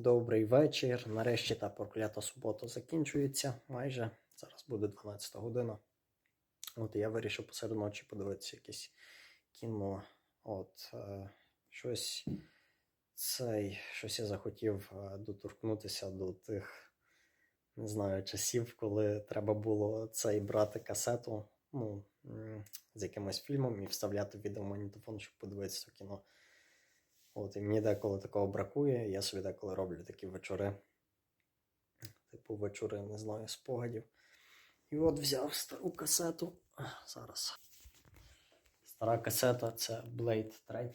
Добрий вечір. Нарешті та проклята субота закінчується. Майже зараз буде 12 година. От я вирішив посеред ночі подивитися якесь кіно. От е, щось цей, щось я захотів е, доторкнутися до тих, не знаю, часів, коли треба було цей брати касету, ну, з якимось фільмом і вставляти відеомагнітофон, щоб подивитися кіно. От, і мені деколи такого бракує, я собі деколи роблю такі вечори. Типу вечори, не знаю, спогадів. І от взяв стару касету. Зараз. Стара касета це Blade 3.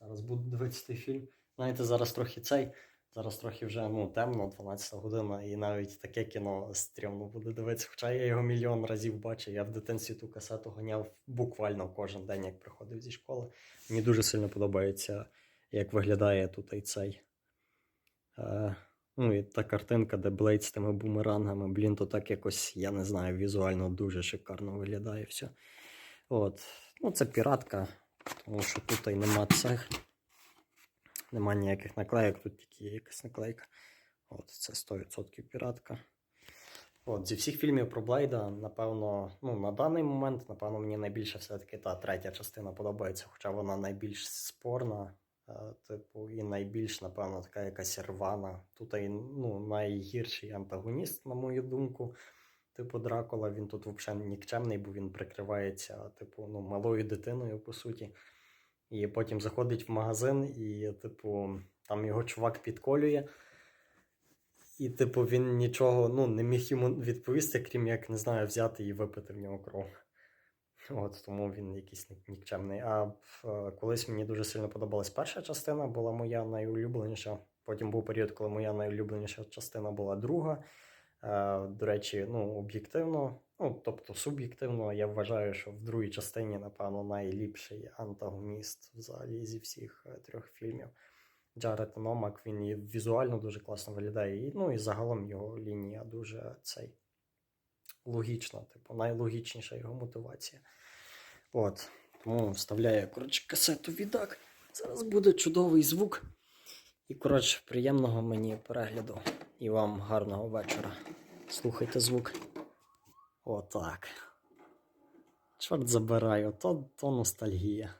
Зараз буду дивитися той фільм. Знаєте, зараз трохи цей. Зараз трохи вже ну, темно, 12 година, і навіть таке кіно стрімно буде дивитися. Хоча я його мільйон разів бачив. Я в дитинстві ту касету ганяв буквально кожен день, як приходив зі школи. Мені дуже сильно подобається, як виглядає тут і цей. Е, ну і та картинка, де Блейд з тими бумерангами. Блін, то так якось, я не знаю, візуально дуже шикарно виглядає все. От. Ну, це піратка, тому що тут і нема цих. Нема ніяких наклейок, тут тільки є якась наклейка. От, це 100% піратка. От, зі всіх фільмів про Блейда, напевно, ну, на даний момент, напевно, мені найбільше все-таки та третя частина подобається, хоча вона найбільш спорна, е, типу, і найбільш, напевно, така якась рвана. Тут і, ну, найгірший антагоніст, на мою думку. Типу Дракула, він тут взагалі нікчемний, бо він прикривається, типу, ну, малою дитиною, по суті. І потім заходить в магазин, і, типу, там його чувак підколює. І, типу, він нічого ну, не міг йому відповісти, крім як, не знаю, взяти і випити в нього кров. От, тому він якийсь нікчемний. А е, колись мені дуже сильно подобалась перша частина, була моя найулюбленіша. Потім був період, коли моя найулюбленіша частина була друга. Е, До речі, ну, об'єктивно, ну, тобто суб'єктивно, я вважаю, що в другій частині, напевно, найліпший антагоніст взагалі зі всіх е, трьох фільмів. Джаред Номак, він і візуально дуже класно виглядає. І, ну і загалом його лінія дуже цей логічна, типу, найлогічніша його мотивація. От. Тому вставляю, коротше, касету відак. Зараз буде чудовий звук. І, коротше, приємного мені перегляду. І вам гарного вечора. Слухайте звук. Отак. Чорт забираю, то, то ностальгія.